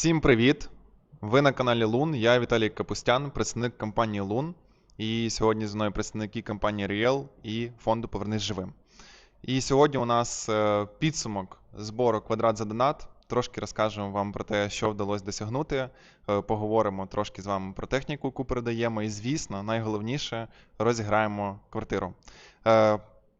Всім привіт! Ви на каналі Лун. Я Віталій Капустян, представник компанії Лун. І сьогодні зі мною представники компанії Riel і фонду Повернись живим. І сьогодні у нас е, підсумок збору квадрат за донат. Трошки розкажемо вам про те, що вдалося досягнути. Е, Поговоримо трошки з вами про техніку, яку передаємо. І, звісно, найголовніше розіграємо квартиру.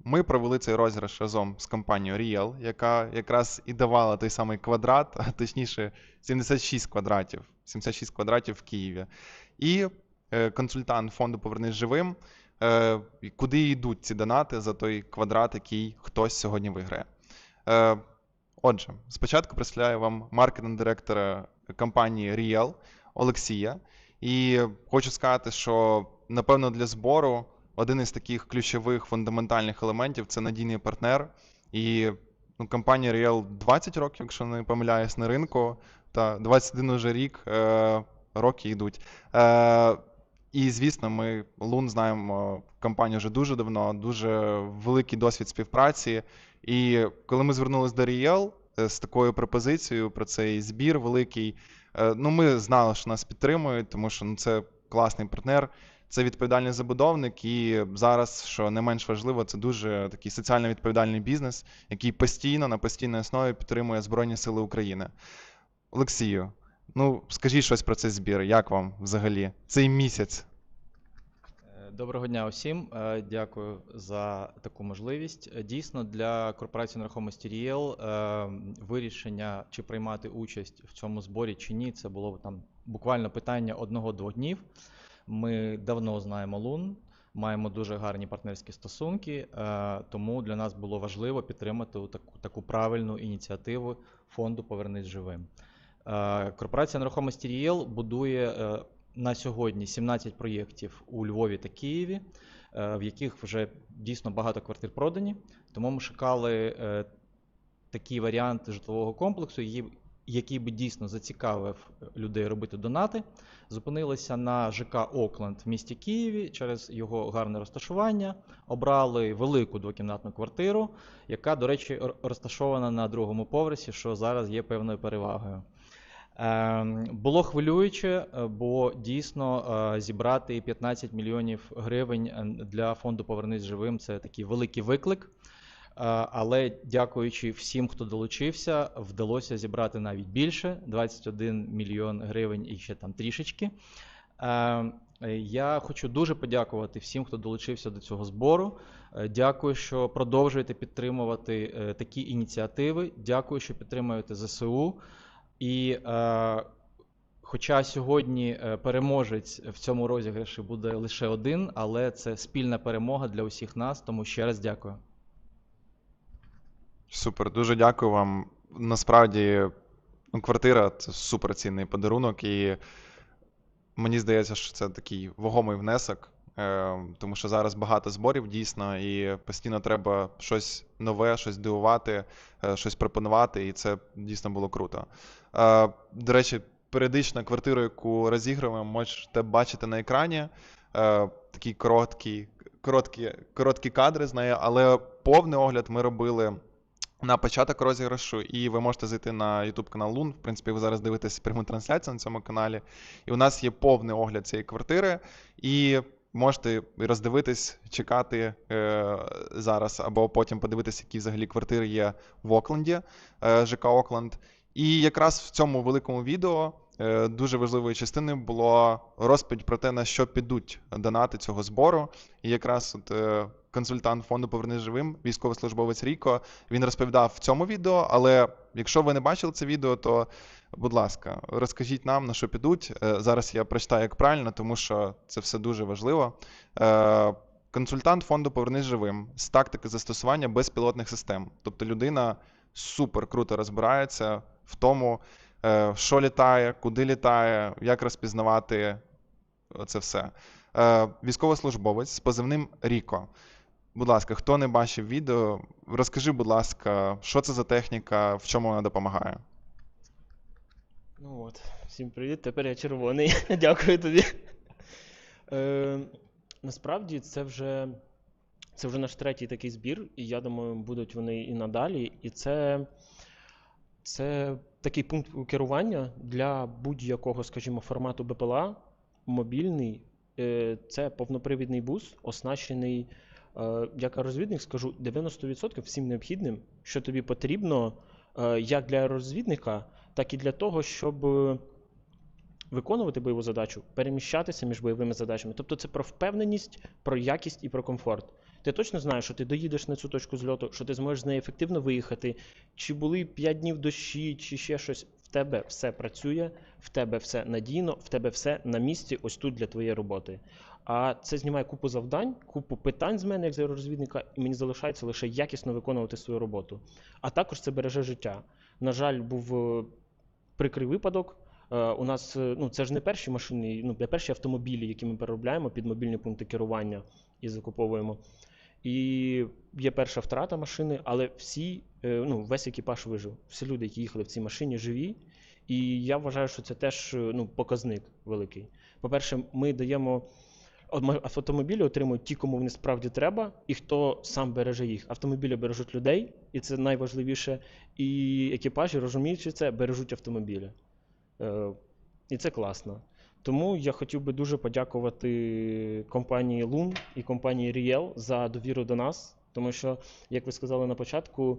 Ми провели цей розіграш разом з компанією Riel, яка якраз і давала той самий квадрат, а точніше 76 квадратів. 76 квадратів в Києві. І е, консультант фонду Повернись живим. е, Куди йдуть ці донати за той квадрат, який хтось сьогодні виграє. Е, Отже, спочатку представляю вам маркетинг-директора компанії Riel Олексія. І хочу сказати, що напевно для збору один із таких ключових фундаментальних елементів це надійний партнер. І ну, компанія Riel 20 років, якщо не помиляюсь, на ринку, та 21 уже рік е, роки йдуть. Е, і, звісно, ми Лун знаємо компанію вже дуже давно, дуже великий досвід співпраці. І коли ми звернулися до е, з такою пропозицією про цей збір великий, е, ну ми знали, що нас підтримують, тому що ну, це класний партнер. Це відповідальний забудовник, і зараз, що не менш важливо, це дуже такий соціально відповідальний бізнес, який постійно на постійній основі підтримує Збройні Сили України. Олексію, ну скажіть щось про цей збір. Як вам взагалі цей місяць? Е, Доброго дня усім. Е, Дякую за таку можливість. Е, Дійсно, для корпорації нерухомості Ріел вирішення чи приймати участь в цьому зборі чи ні, це було там буквально питання одного-двох днів. Ми давно знаємо Лун, маємо дуже гарні партнерські стосунки, е, тому для нас було важливо підтримати таку, таку правильну ініціативу фонду Повернись живим. Е, Корпорація нерухомості Ріел будує е, на сьогодні 17 проєктів у Львові та Києві, в яких вже дійсно багато квартир продані. Тому ми шукали такий варіант житлового комплексу, який- би дійсно зацікавив людей робити донати. Зупинилися на ЖК Окленд в місті Києві через його гарне розташування. Обрали велику двокімнатну квартиру, яка, до речі, розташована на другому поверсі, що зараз є певною перевагою. Ем, Було хвилююче, е, бо дійсно е, зібрати 15 мільйонів гривень е, для фонду Повернись живим це такий великий виклик. Е, Але дякуючи всім, хто долучився, вдалося зібрати навіть більше 21 мільйон гривень і ще там трішечки. Е, Я хочу дуже подякувати всім, хто долучився до цього збору. Е, Дякую, що продовжуєте підтримувати такі ініціативи. Дякую, що підтримуєте ЗСУ. І хоча сьогодні переможець в цьому розіграші буде лише один, але це спільна перемога для усіх нас, тому ще раз дякую. Супер, дуже дякую вам. Насправді, ну, квартира це суперцінний подарунок, і мені здається, що це такий вагомий внесок, е, тому що зараз багато зборів дійсно, і постійно треба щось нове, щось дивувати, е, щось пропонувати, і це дійсно було круто. Е, До речі, періодично квартиру, яку розігруємо, можете бачити на екрані. Е, Такі короткі, короткі, короткі кадри з нею, але повний огляд ми робили на початок розіграшу, і ви можете зайти на YouTube канал Лун. В принципі, ви зараз дивитесь пряму трансляцію на цьому каналі. І у нас є повний огляд цієї квартири, і можете роздивитись, чекати е, зараз, або потім подивитись, які взагалі квартири є в Окленді, е, ЖК Окленд. І якраз в цьому великому відео е, дуже важливою частиною було розповідь про те, на що підуть донати цього збору. І якраз от, е, консультант фонду Повернись живим, військовослужбовець Ріко, він розповідав в цьому відео. Але якщо ви не бачили це відео, то будь ласка, розкажіть нам на що підуть. Е, Зараз я прочитаю як правильно, тому що це все дуже важливо. Е, Консультант фонду Повернись живим з тактики застосування безпілотних систем. Тобто людина супер круто розбирається в тому, е, що літає, куди літає, як розпізнавати це все. Військовослужбовець з позивним Ріко. Будь ласка, хто не бачив відео, розкажи, будь ласка, що це за техніка, в чому вона допомагає. Ну от, всім привіт, тепер я червоний. Дякую тобі. Е, насправді це вже, це вже наш третій такий збір, і я думаю, будуть вони і надалі. І це Це такий пункт керування для будь-якого, скажімо, формату БПЛА, мобільний. Е, Це повнопривідний бус, оснащений, як розвідник скажу, 90% всім необхідним, що тобі потрібно е, як для розвідника, так і для того, щоб е, виконувати бойову задачу, переміщатися між бойовими задачами. Тобто це про впевненість, про якість і про комфорт. Ти точно знаєш, що ти доїдеш на цю точку зльоту, що ти зможеш з неї ефективно виїхати, чи були 5 днів дощі, чи ще щось. В тебе все працює, в тебе все надійно, в тебе все на місці, ось тут для твоєї роботи. А це знімає купу завдань, купу питань з мене, як з розвідника, і мені залишається лише якісно виконувати свою роботу. А також це береже життя. На жаль, був е, прикрий випадок. Е, У нас е, ну це ж не перші машини, ну не перші автомобілі, які ми переробляємо під мобільні пункти керування і закуповуємо. І є перша втрата машини, але всі, ну, весь екіпаж вижив. Всі люди, які їхали в цій машині, живі. І я вважаю, що це теж ну, показник великий. По-перше, ми даємо автомобілі отримують ті, кому вони справді треба, і хто сам береже їх. Автомобілі бережуть людей, і це найважливіше. І екіпажі, розуміючи це, бережуть автомобілі. Е, і це класно. Тому я хотів би дуже подякувати компанії Loon і компанії Riel за довіру до нас, тому що, як ви сказали на початку,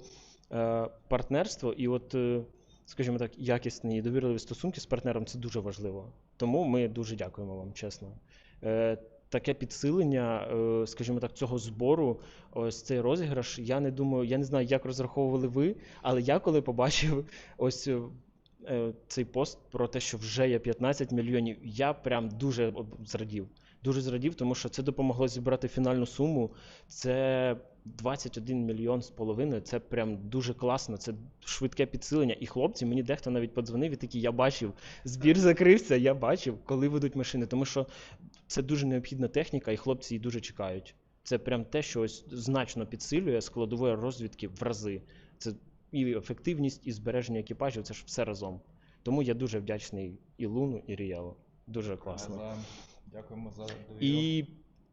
е, партнерство і от, е, скажімо так, якісні і довірливі стосунки з партнером це дуже важливо. Тому ми дуже дякуємо вам, чесно. Таке підсилення, е, скажімо так, цього збору, ось цей розіграш. Я не думаю, я не знаю, як розраховували ви, але я коли побачив ось е, е, цей пост про те, що вже є 15 мільйонів, я прям дуже зрадів. Дуже зрадів, тому що це допомогло зібрати фінальну суму. Це 21 мільйон з половиною. Це прям дуже класно. Це швидке підсилення. І хлопці, мені дехто навіть подзвонив і такий, я бачив, збір закрився, я бачив, коли ведуть машини. Тому що це дуже необхідна техніка, і хлопці її дуже чекають. Це прям те, що ось значно підсилює складової розвідки в рази. Це і ефективність, і збереження екіпажів, це ж все разом. Тому я дуже вдячний і Луну, і Ріелу. Дуже класно. Дякуємо за довіру. І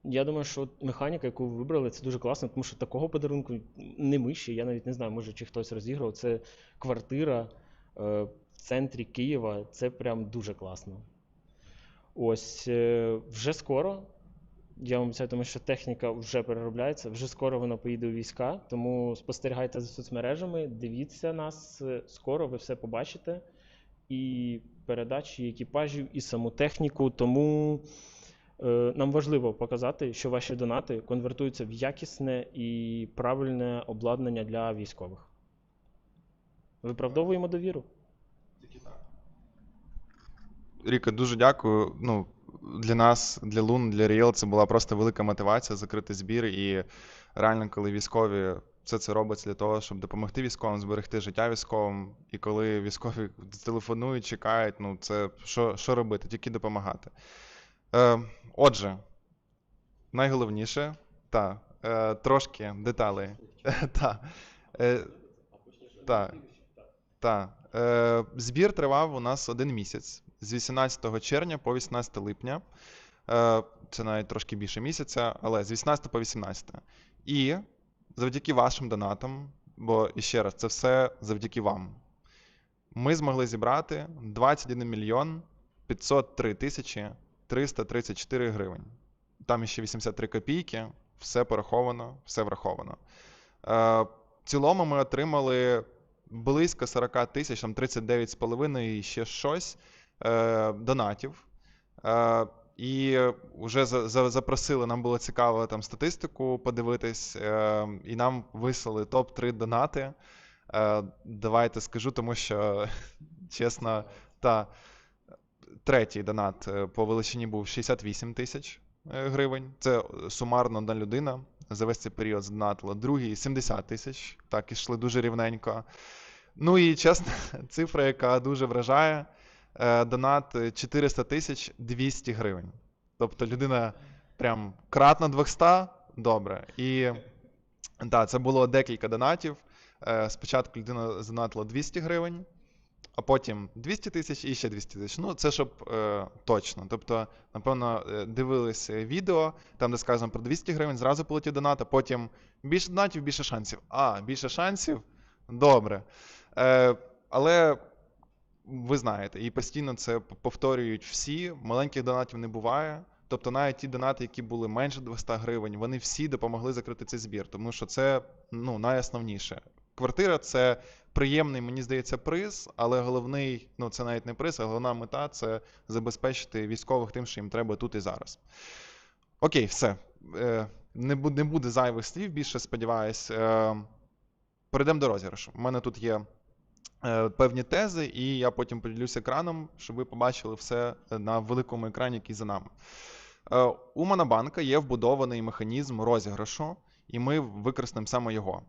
я думаю, що механіка, яку ви вибрали, це дуже класно, тому що такого подарунку не ми ще, я навіть не знаю, може чи хтось розіграв. Це квартира е, в центрі Києва. Це прям дуже класно. Ось е, вже скоро. Я вам обіцяю, тому що техніка вже переробляється, вже скоро вона поїде у війська, тому спостерігайте за соцмережами, дивіться нас, е, скоро ви все побачите. І передачі екіпажів, і саму техніку. Тому нам важливо показати, що ваші донати конвертуються в якісне і правильне обладнання для військових. Виправдовуємо довіру. Ріка, дуже дякую. Ну, для нас, для Лун, для Ріел, це була просто велика мотивація закрити збір. І реально, коли військові все це робиться для того, щоб допомогти військовим, зберегти життя військовим. І коли військові телефонують, чекають, ну це що, що робити? Тільки допомагати. Е, отже, найголовніше, та, е, трошки деталей. та, е, та, та. Е, збір тривав у нас один місяць з 18 червня по 18 липня. Е, Це навіть трошки більше місяця, але з 18 по 18. І завдяки вашим донатам, бо і ще раз, це все завдяки вам. Ми змогли зібрати 21 мільйон 503 тисячі 334 гривень. Там ще 83 копійки, все пораховано, все враховано. Е, В цілому ми отримали близько 40 тисяч, там 39,5 і ще щось е, донатів. Е, і вже за, за, запросили, нам було цікаво там статистику подивитись, і нам вислали топ-3 донати. Давайте скажу, тому що, чесно, та третій донат е, по величині був 68 тисяч е, гривень. Це сумарно одна людина за весь цей період здонатила. Другий 70 тисяч. Так, ішли дуже рівненько. Ну і чесна цифра, яка дуже вражає. е, Донат 400 тисяч 200 гривень. Тобто людина прям кратно 200, добре. І так, це було декілька донатів. Е, Спочатку людина задонатила 200 гривень, а потім 200 тисяч і ще 200 тисяч. Ну, це щоб е, точно. Тобто, напевно, е, дивились відео, там, де сказано про 200 гривень, зразу полетів донат, а потім більше донатів, більше шансів. А, більше шансів? Добре. Е, але ви знаєте, і постійно це повторюють всі. Маленьких донатів не буває. Тобто навіть ті донати, які були менше 200 гривень, вони всі допомогли закрити цей збір, тому що це ну, найосновніше. Квартира це приємний, мені здається, приз, але головний, ну це навіть не приз, а головна мета це забезпечити військових тим, що їм треба тут і зараз. Окей, все. Е, Не буде, зайвих слів, більше сподіваюсь. Е, Перейдемо до розіграшу. У мене тут є е, певні тези, і я потім поділюся екраном, щоб ви побачили все на великому екрані, який за нами. У Монобанка є вбудований механізм розіграшу, і ми використаємо саме його.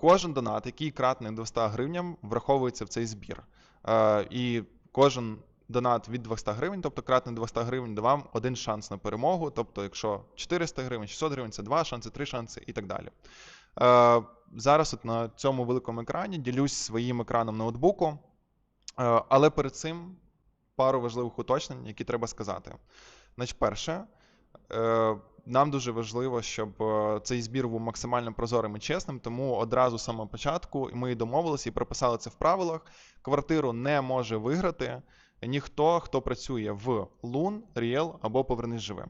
Кожен донат, який кратний 200 гривням, враховується в цей збір. Е, І кожен донат від 200 гривень, тобто кратний 200 гривень, вам один шанс на перемогу. Тобто, якщо 400 гривень, 600 гривень, це два шанси, три шанси і так далі. Е, Зараз от на цьому великому екрані ділюсь своїм екраном ноутбуку. Е, Але перед цим пару важливих уточнень, які треба сказати. Значить, перше, е, нам дуже важливо, щоб е, цей збір був максимально прозорим і чесним, тому одразу з самого початку ми домовилися і прописали це в правилах. Квартиру не може виграти ніхто, хто працює в Лун, Ріел або Повернись живим.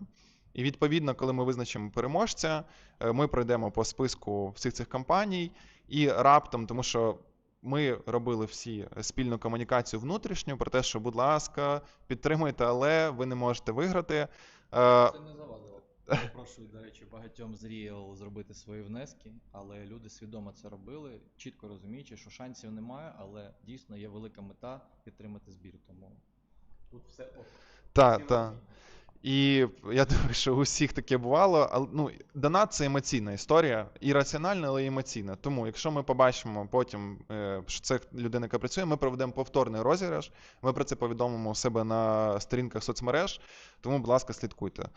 І відповідно, коли ми визначимо переможця, е, ми пройдемо по списку всіх цих компаній і раптом, тому що ми робили всі спільну комунікацію внутрішню про те, що, будь ласка, підтримуйте, але ви не можете виграти. Е, Це не завадило. Запрошую, до речі, багатьом з Ріел зробити свої внески, але люди свідомо це робили, чітко розуміючи, що шансів немає, але дійсно є велика мета підтримати збір. Тому тут все ок. Так, Всі та. розуміють. І я думаю, що у всіх таке бувало. Але ну, донат це емоційна історія, і раціональна, але емоційна. Тому, якщо ми побачимо потім, е, що це людина, яка працює, ми проведемо повторний розіграш. Ми про це повідомимо у себе на сторінках соцмереж. Тому, будь ласка, слідкуйте.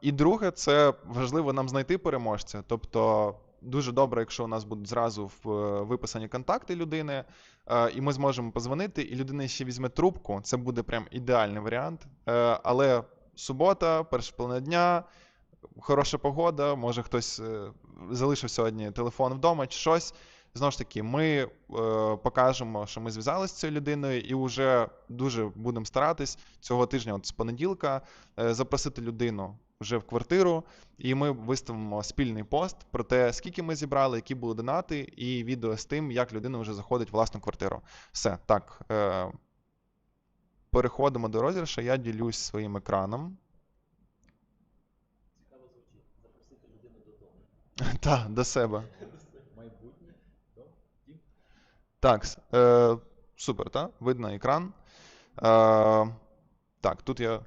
І друге, це важливо нам знайти переможця. Тобто, дуже добре, якщо у нас будуть зразу в- е, виписані контакти людини, е, і ми зможемо позвонити, і людина ще візьме трубку. Це буде прям ідеальний варіант. Але субота, перша половина дня, хороша погода, може хтось е, залишив сьогодні телефон вдома чи щось. Знову ж таки, ми е, покажемо, що ми зв'язалися з цією людиною, і вже дуже будемо старатись цього тижня, от з понеділка, е, запросити людину вже в квартиру, і ми виставимо спільний пост про те, скільки ми зібрали, які були донати, і відео з тим, як людина вже заходить в власну квартиру. Все, так. Е, переходимо до розіграшу. Я ділюсь своїм екраном. Цікаво звучить. Запросити людину додому. Так, до себе. Майбутнє. Так, е, супер, так? Видно екран. Е, так, тут я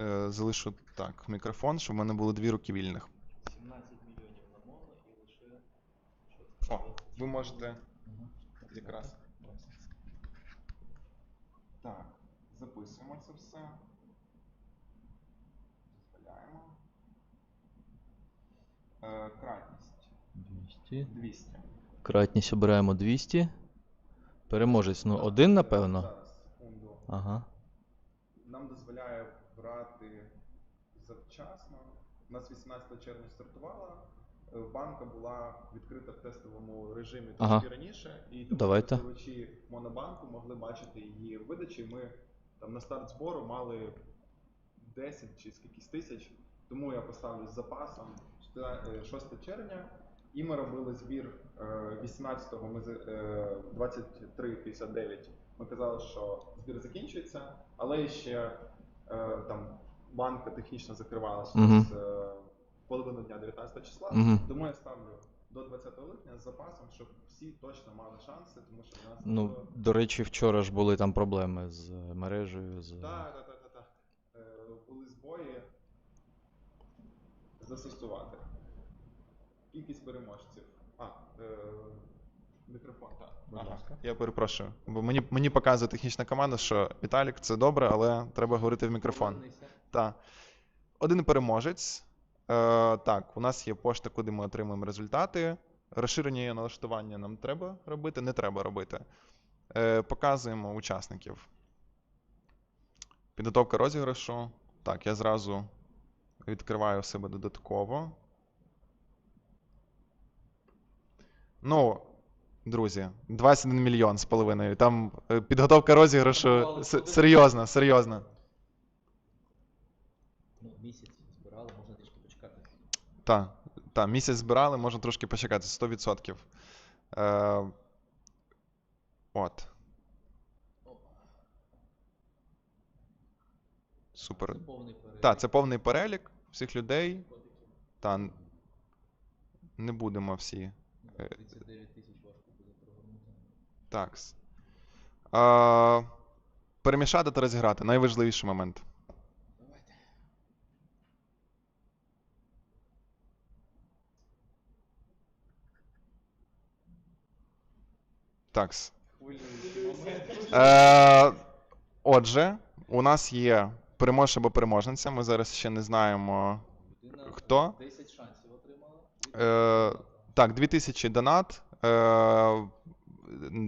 е, залишу так, мікрофон, щоб в мене було дві руки вільних. 17 мільйонів на моно і лише О, ви можете якраз. Так, записуємо це все. Дозволяємо. Е, кратність 200. 200. Кратність обираємо 200. Переможець, ну один, напевно. Зараз, секунду. Ага. Нам дозволяє брати завчасно. У нас 18 червня стартувала. е, Банка була відкрита в тестовому режимі Ага. трошки раніше, і тому Давайте. користувачі монобанку могли бачити її видачі. Ми там на старт збору мали 10 чи скількись тисяч, тому я поставлю з запасом 6 червня. І ми робили збір е, 18-го, ми з- е, 23.59. Ми казали, що збір закінчується, але ще е, там банка технічно закривалася з е, половину дня 19 числа. Мгм. Тому я ставлю до 20 липня з запасом, щоб всі точно мали шанси, тому що в нас Ну, було- до речі, вчора ж були там проблеми з мережею. З... Так, так, так, так, так. Е, Були збої застосувати. Кількість переможців. А, е, мікрофон, так. Будь ласка. Я перепрошую. Бо мені, мені показує технічна команда, що Віталік, це добре, але треба говорити в мікрофон. Так. Один переможець. Е, так, у нас є пошта, куди ми отримуємо результати. Розширення її налаштування нам треба робити, не треба робити. Е, показуємо учасників. Підготовка розіграшу. Так, я зразу відкриваю в себе додатково. Ну, Друзі, 21 мільйон з половиною. Там е, підготовка розіграшу серйозна, серйозна. Ну, місяць збирали, можна трішки почекати. Так, та, місяць збирали, можна трошки почекати, 100%. Е, от. Супер. Так, це повний перелік всіх людей. Та, не будемо всі. е, 39 тисяч важко буде прогорнути. Так. Перемішати та розіграти. Найважливіший момент. Так. Е, отже, у нас є переможця або переможниця. Ми зараз ще не знаємо. Хто? 10 шансів отримала. Е, так, 2000 донат. Е,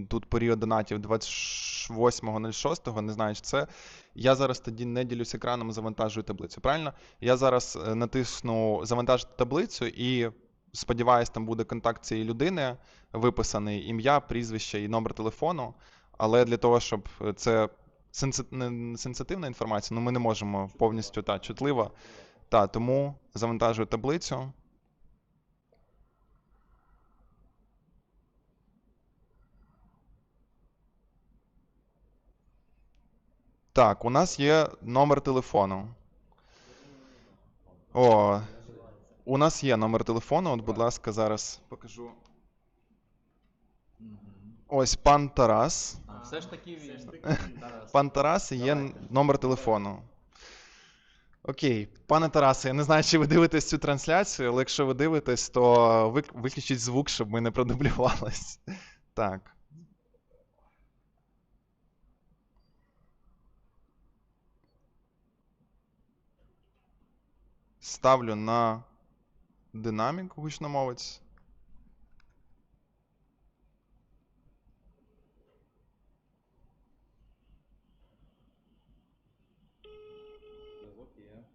тут період донатів 28.06, не знаю, чи це. Я зараз тоді не ділюсь екраном, завантажую таблицю. Правильно? Я зараз е, натисну завантажити таблицю і сподіваюсь, там буде контакт цієї людини, виписаний ім'я, прізвище і номер телефону. Але для того, щоб е, це сенситивна інформація, ну ми не можемо повністю та чутливо. Та, тому завантажую таблицю. Так, у нас є номер телефону. О, у нас є номер телефону. От, будь ласка, зараз покажу. Ось пан Тарас. А, все ж таки він. Тарас. Пан Тарас і є Давайте. номер телефону. Окей, пане Тарасе, я не знаю, чи ви дивитесь цю трансляцію, але якщо ви дивитесь, то вик- виключіть звук, щоб ми не продублювались. Так. Ставлю на динамік гучномовець.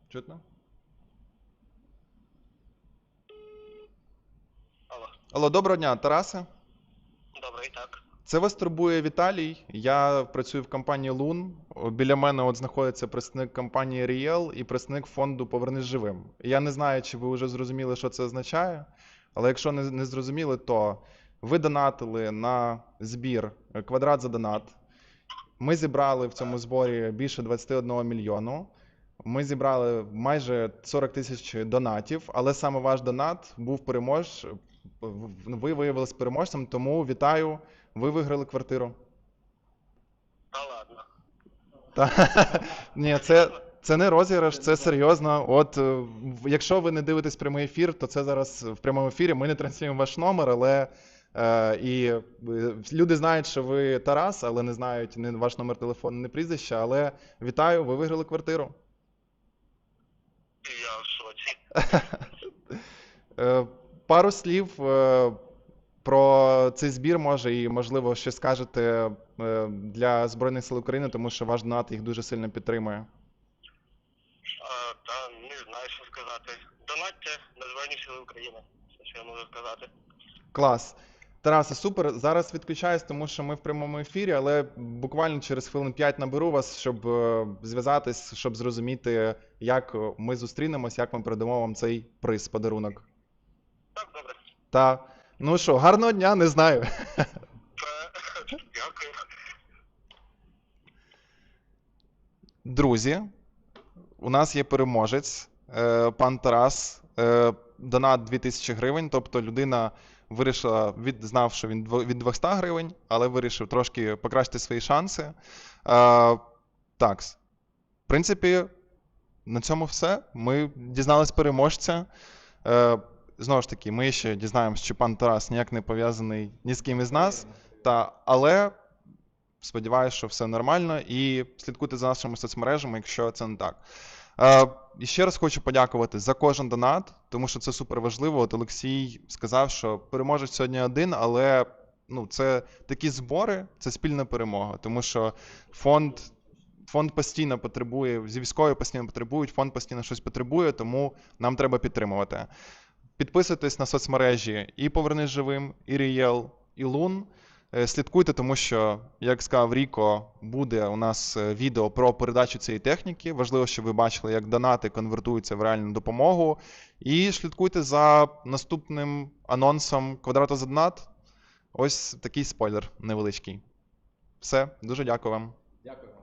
Чутно? Алло, Алло, доброго дня, Тарасе. Це вас турбує Віталій. Я працюю в компанії Лун. Біля мене от знаходиться представник компанії Riel і представник фонду Повернись живим. Я не знаю, чи ви вже зрозуміли, що це означає, але якщо не, не зрозуміли, то ви донатили на збір е, квадрат за донат. Ми зібрали в цьому зборі більше 21 мільйону. Ми зібрали майже 40 тисяч донатів, але саме ваш донат був перемож. Ви виявилися переможцем, тому вітаю. Ви виграли квартиру. Та ладно. Та, ні, це, це не розіграш, це серйозно. От е, якщо ви не дивитесь прямий ефір, то це зараз в прямому ефірі. Ми не транслюємо ваш номер, але е, і е, люди знають, що ви Тарас, але не знають ні ваш номер телефону, ні прізвища. Але вітаю, ви виграли квартиру. Я в шоці. Е, Пару слів про цей збір, може, і, можливо, щось скажете е, для Збройних сил України, тому що ваш донат їх дуже сильно підтримує. А, та не знаю, що сказати. Донатьте на Збройні Сили України. Все, що я можу сказати. Клас. Тарасе, супер. Зараз відключаюсь, тому що ми в прямому ефірі, але буквально через хвилин 5 наберу вас, щоб е, зв'язатись, щоб зрозуміти, як ми зустрінемось, як ми передамо вам цей приз, подарунок. Так, добре. Та ну що, гарного дня, не знаю. Дякую. Друзі, у нас є переможець, е, пан Тарас, е, донат 2000 гривень. Тобто людина вирішила, від, знав, що він від 200 гривень, але вирішив трошки покращити свої шанси. Е, так, в принципі, на цьому все. Ми дізнались переможця. Знову ж таки, ми ще дізнаємося, що пан Тарас ніяк не пов'язаний ні з ким із нас. Та, але сподіваюся, що все нормально. І слідкуйте за нашими соцмережами, якщо це не так. Е, і ще раз хочу подякувати за кожен донат, тому що це супер важливо. От Олексій сказав, що переможець сьогодні один, але ну, це такі збори, це спільна перемога, тому що фонд. Фонд постійно потребує, зі військової постійно потребують, фонд постійно щось потребує, тому нам треба підтримувати. Підписуйтесь на соцмережі і Повернись живим, і Рієл, і Лун. Е, Слідкуйте, тому що, як сказав Ріко, буде у нас е, відео про передачу цієї техніки. Важливо, щоб ви бачили, як донати конвертуються в реальну допомогу. І слідкуйте за наступним анонсом квадрата за донат. Ось такий спойлер невеличкий. Все, дуже дякую вам. Дякую.